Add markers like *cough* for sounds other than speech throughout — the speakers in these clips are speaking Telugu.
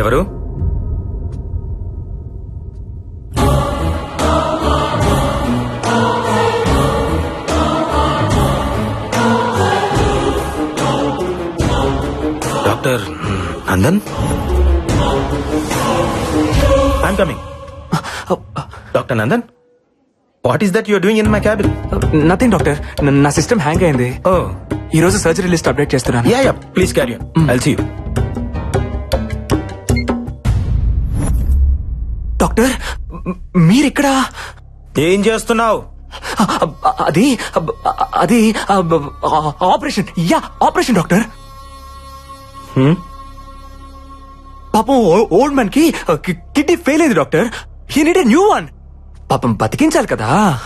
ఎవరు? Doctor Nandan? I'm coming doctor Nandan what is that your doing in my cabin nothing doctor నా సిస్టమ్ హ్యాంగ్ అయింది. ఓ ఈ రోజు సర్జరీ లిస్ట్ అప్డేట్ చేస్తున్నాను. Yeah yeah please carry I'll see you doctor మీరిక్కడ? ఏం చేస్తున్నావు? అది అది ఆపరేషన్. Yeah operation doctor. పాపం ఓల్డ్ మ్యాన్కి కి- కిడ్నీ ఫెయిల్ అయింది doctor. He need new one. పాపం బతికించాలి కదా.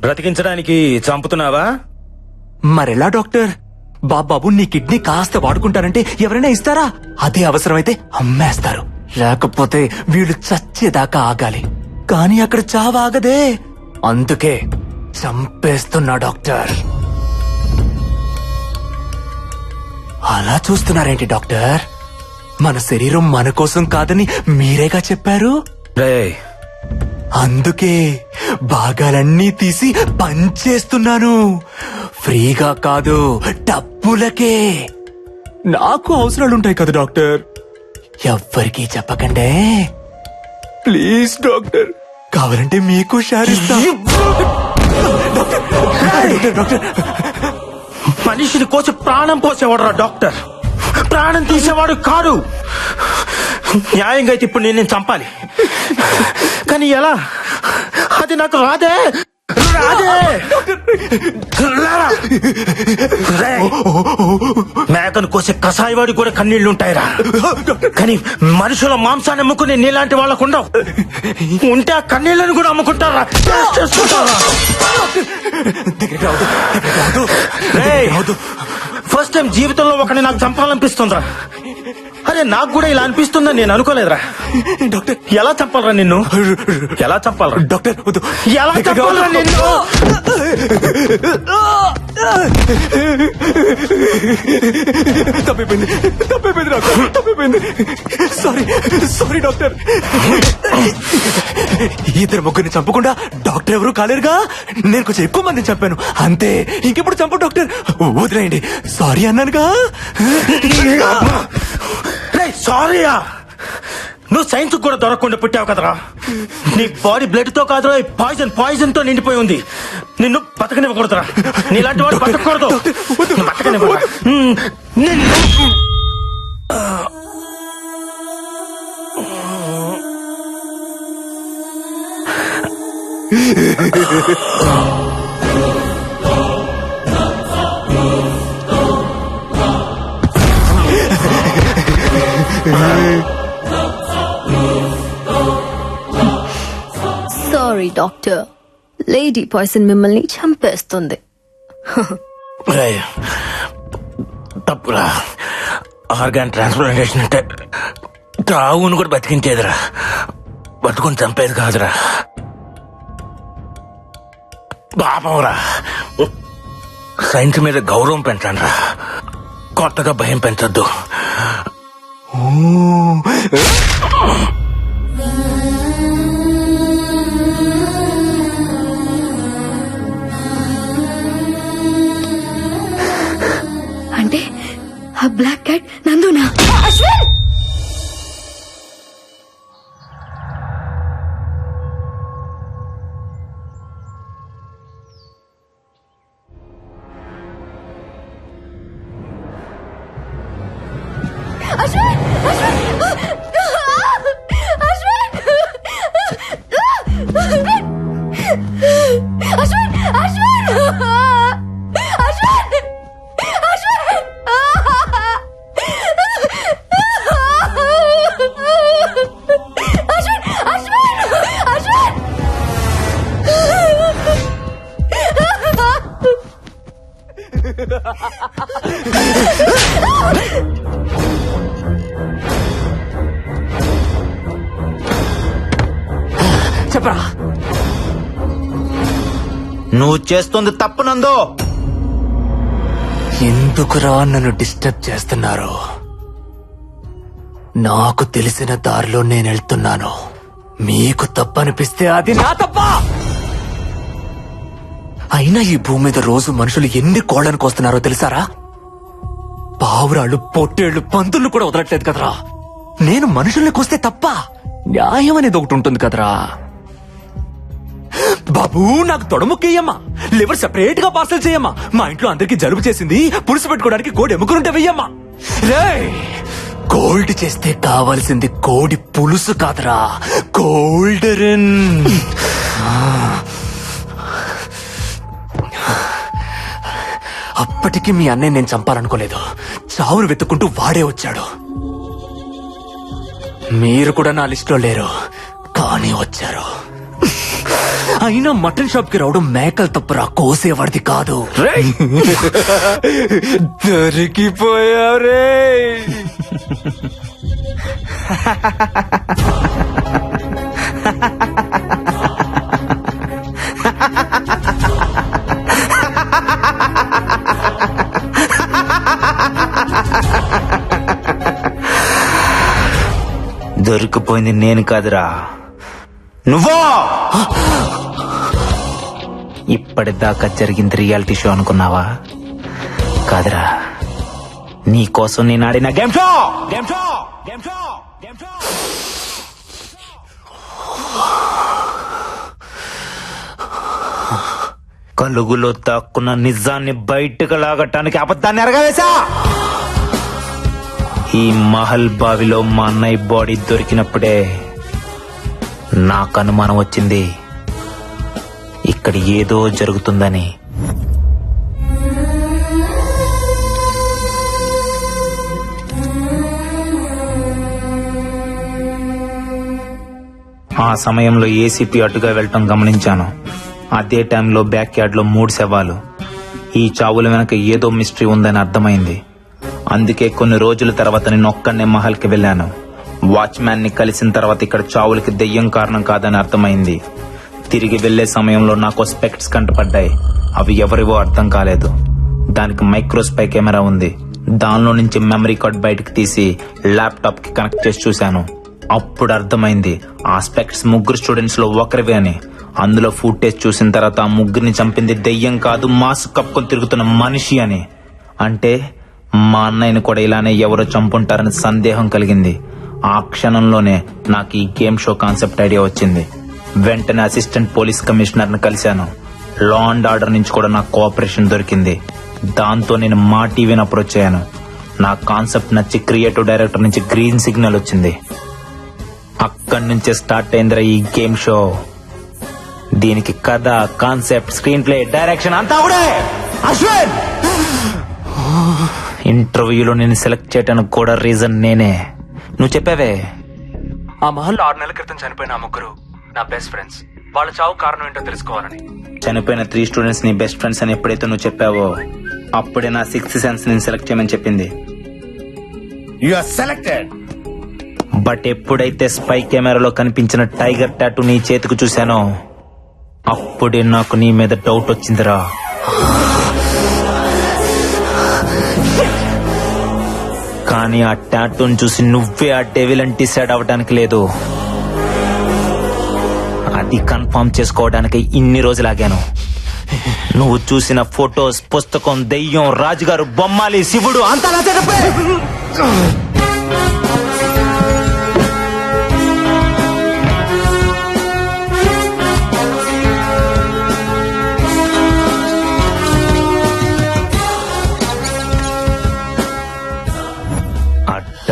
బ్రతికించడానికి చంపుతున్నావా? మరెలా డాక్టర్? బాబాబు నీ కిడ్నీ కాస్త వాడుకుంటారంటే ఎవరైనా ఇస్తారా? అదే అవసరమైతే అమ్మేస్తారు. లేకపోతే వీళ్ళు చచ్చేదాకా ఆగాలి. కానీ అక్కడ చావాగదే అందుకే చంపేస్తున్నా డాక్టర్. అలా చూస్తున్నారేంటి డాక్టర్? మన శరీరం మన కోసం కాదని మీరేగా చెప్పారు? అందుకే భాగాలన్నీ తీసి పంచేస్తున్నాను. ఫ్రీగా కాదు డబ్బులకే. నాకు అవసరాలుంటాయి కదా డాక్టర్. ఎవ్వరికీ చెప్పకండే. Please doctor. కావాలంటే మీకు షేర్ ఇస్తా. డాక్టర్, డాక్టర్, డాక్టర్ మనిషిని కోసి ప్రాణం పోసేవాడు డాక్టర్. ప్రాణం తీసేవాడు కాడు. న్యాయంగా అయితే ఇప్పుడు నేను చంపాలి. కానీ ఎలా? అది నాకు రాదే. మేకను కోసే కషాయవాడి కూడా కన్నీళ్ళు ఉంటాయిరా కానీ మనుషుల మాంసాన్ని అమ్ముకునే నీలాంటి వాళ్ళకు ఉండవు. ఉంటే ఆ కన్నీళ్ళను కూడా అమ్ముకుంటారా. ఫస్ట్ టైం జీవితంలో ఒకరిని నాకు చంపాలనిపిస్తుందిరా. అరే నాకు కూడా ఇలా అనిపిస్తుందని నేను అనుకోలేదురా. డాక్టర్. ఎలా చంపాలరా నిన్ను? ఎలా చంపాలరా? డాక్టర్ వద్దు. ఎలా చంపాలరా. నిన్ను? తప్పిపోయింది. తప్పిపోయింది డాక్టర్. తప్పిపోయింది. Sorry sorry doctor. ఇద్దరు ముగ్గురిని చంపకుండా డాక్టర్ ఎవరు కాలేరుగా? నేను కొంచెం ఎక్కువ మందిని చంపాను. అంతే. ఇంకెప్పుడు చంపు డాక్టర్? వదిలేయండి. సారీ అన్నానుగా. సారీయా? నువ్వు సైన్స్ కూడా దొరకకుండా పుట్టావు కదరా. నీ బాడీ బ్లడ్తో కాదు పాయిజన్ పాయిజన్తో నిండిపోయి ఉంది. నిన్ను బతకనివ్వకూడదురా. నీలాంటి వాడు బతకూడదు బతకనివ్వరా సారీ డాక్టర్ లేడీ పాయిసన్ మిమ్మల్ని చంపేస్తుంది. తప్పురా. ఆర్గాన్ ట్రాన్స్ప్లాంటేషన్ అంటే తావును కూడా బతికించేదిరా. బతుకుని చంపేది కాదురా. పాపంరా. సైన్స్ మీద గౌరవం పెంచండి రా కొత్తగా భయం పెంచొద్దు. అంటే ఆ బ్లాక్ క్యాట్ నందునా? అశ్విన్! చెప్పరా? నువ్వు చేస్తుంది తప్పు నందో. ఎందుకురా నన్ను డిస్టర్బ్ చేస్తున్నారు? నాకు తెలిసిన దారిలో నేను వెళ్తున్నాను. మీకు తప్పనిపిస్తే అది నా తప్ప! అయినా ఈ భూమి మీద రోజు మనుషులు ఎన్ని కోళ్ళను కోస్తున్నారో తెలుసారా? పావురాళ్ళు పొట్టేళ్ళు పంతులు కూడా వదలట్లేదు కదరా. నేను మనుషుల్ని కోస్తే తప్ప న్యాయం అనేది ఒకటి ఉంటుంది కదరా. బాబు నాకు తొడముక్కేయమ్మా. లివర్ సెపరేట్గా పార్సల్ చేయమ్మా. మా ఇంట్లో అందరికి జలుబు చేసింది పులుసు పెట్టుకోవడానికి కోడి ఎముకలుంటే వెయ్యమ్మా. రేయ్ గోల్డ్ చేస్తే కావాల్సింది కోడి పులుసు కాదురా. రిన్. అప్పటికి మీ అన్నయ్య నేను చంపాలనుకోలేదు. చావును వెతుక్కుంటూ వాడే వచ్చాడు. మీరు కూడా నా లిస్టులో లేరు కానీ వచ్చారు. అయినా మటన్ షాప్కి రావడం మేకలు తప్పురా కోసేవాడిది కాదు. దొరికిపోయారే *laughs* దొరికిపోయింది నేను కాదురా. నువ్వో? ఇప్పటిదాకా జరిగింది రియాలిటీ షో అనుకున్నావా? కాదురా. నీ కోసం నేను ఆడిన game show! Game show! Game show! Game show! కలుగులో దాక్కున్న నిజాన్ని బయటకు లాగటానికి అబద్ధాన్ని ఎరగవేశా ఈ మహల్ బావిలో మా అన్నయ్య బాడీ దొరికినప్పుడే నాకు అనుమానం వచ్చింది. ఇక్కడ ఏదో జరుగుతుందని. ఆ సమయంలో ఏసీపీ అటుగా వెళ్ళటం గమనించాను. అదే టైంలో బ్యాక్ యార్డ్లో మూడు శవాలు. ఈ చావుల వెనక ఏదో మిస్టరీ ఉందని అర్థమైంది. అందుకే కొన్ని రోజుల తర్వాత నేను ఒక్కనే మహల్కి వెళ్ళాను. వాచ్మ్యాన్ని కలిసిన తర్వాత ఇక్కడ చావులకి దెయ్యం కారణం కాదని అర్థమైంది. తిరిగి వెళ్ళే సమయంలో నాకు స్పెక్ట్స్ కంటపడ్డాయి. అవి ఎవరివో అర్థం కాలేదు. దానికి మైక్రోస్పై కెమెరా ఉంది. దానిలో నుంచి మెమరీ కార్డ్ బయటకు తీసి ల్యాప్టాప్కి కనెక్ట్ చేసి చూశాను. అప్పుడు అర్థమైంది ఆ స్పెక్ట్స్ ముగ్గురు స్టూడెంట్స్లో ఒకరివే అని. అందులో ఫుటేజ్ చూసిన తర్వాత ఆ ముగ్గురిని చంపింది దెయ్యం కాదు మాస్క్ కప్పుకొని తిరుగుతున్న మనిషి అని. అంటే మా అన్నయ్యని కూడా ఇలానే ఎవరో చంపుంటారని సందేహం కలిగింది. ఆ క్షణంలోనే నాకు ఈ గేమ్ షో కాన్సెప్ట్ ఐడియా వచ్చింది. వెంటనే అసిస్టెంట్ పోలీస్ కమిషనర్ని కలిశాను. లా అండ్ ఆర్డర్ నుంచి కూడా నాకు కోఆపరేషన్ దొరికింది. దాంతో నేను మా టీవీని అప్రోచ్ అయ్యాను. నా కాన్సెప్ట్ నచ్చి క్రియేటివ్ డైరెక్టర్ నుంచి గ్రీన్ సిగ్నల్ వచ్చింది. అక్కడి నుంచే స్టార్ట్ అయిందిరా ఈ గేమ్ షో. దీనికి కథ కాన్సెప్ట్ స్క్రీన్ ప్లే డైరెక్షన్ అంతా కూడా! అశ్విన్! ఇంటర్వ్యూలో నేను సెలెక్ట్ చేయడానికి కూడా రీజన్ నేనే. నువ్వు చెప్పావే? ఆ మహల్లో ఆరు నెలల క్రితం చనిపోయిన ఆ ముగ్గురు నా బెస్ట్ ఫ్రెండ్స్ వాళ్ళ చావు కారణం ఏంటో తెలుసుకోవాలని. చనిపోయిన త్రీ స్టూడెంట్స్ని బెస్ట్ ఫ్రెండ్స్ అని ఎప్పుడైతే నువ్వు చెప్పావో అప్పుడే నా సిక్స్త్ సెన్స్ నేను సెలెక్ట్ చేయమని చెప్పింది. Are selected. బట్ ఎప్పుడైతే స్పై కెమెరాలో కనిపించిన టైగర్ టాటూ నీ చేతికి చూశానో అప్పుడే నాకు నీ మీద డౌట్ వచ్చిందిరా. కానీ ఆ టాటూని చూసి నువ్వే ఆ డెవిల్ అని డిసైడ్ అవ్వడానికి లేదు. అది కన్ఫర్మ్ చేసుకోవడానికి ఇన్ని రోజులాగాను. నువ్వు చూసిన ఫొటోస్ పుస్తకం దెయ్యం రాజుగారు బొమ్మాలి శివుడు అంతా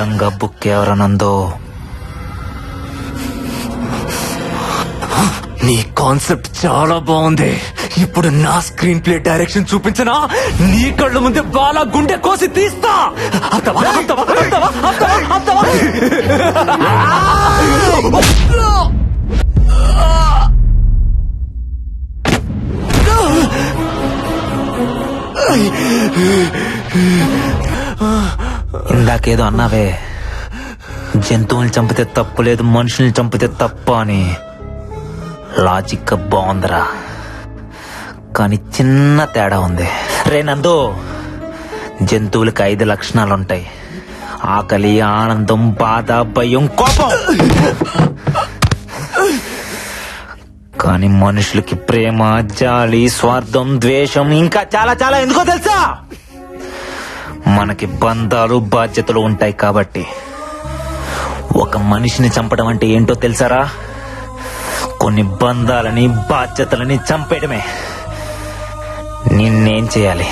నా చెరపే ఎవరనందో. నీ కాన్సెప్ట్ చాలా బాగుంది. ఇప్పుడు నా స్క్రీన్ ప్లే డైరెక్షన్ చూపించనా? నీ కళ్ళ ముందే బాలా గుండె కోసి తీస్తా. అత్తవా ఇందాకేదో అన్నావే. జంతువుల్ని చంపితే తప్పు లేదు మనుషుల్ని చంపితే తప్ప అని. లాజిక్ బాగుందిరా. కానీ చిన్న తేడా ఉంది. రే నందు జంతువులకి ఐదు లక్షణాలు ఉంటాయి ఆకలి ఆనందం బాధ భయం కోపం. కానీ మనుషులకి ప్రేమ జాలి స్వార్థం ద్వేషం ఇంకా చాలా చాలా ఎందుకో తెలుసా? మనకి బంధాలు బాధ్యతలు ఉంటాయి కాబట్టి. ఒక మనిషిని చంపడం అంటే ఏంటో తెలుసారా? కొన్ని బంధాలని బాధ్యతలని చంపేయడమే. నిన్నేం చేయాలి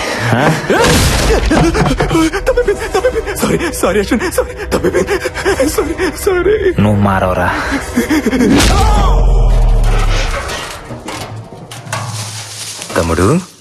నువ్వు మారవరా? తమ్ముడు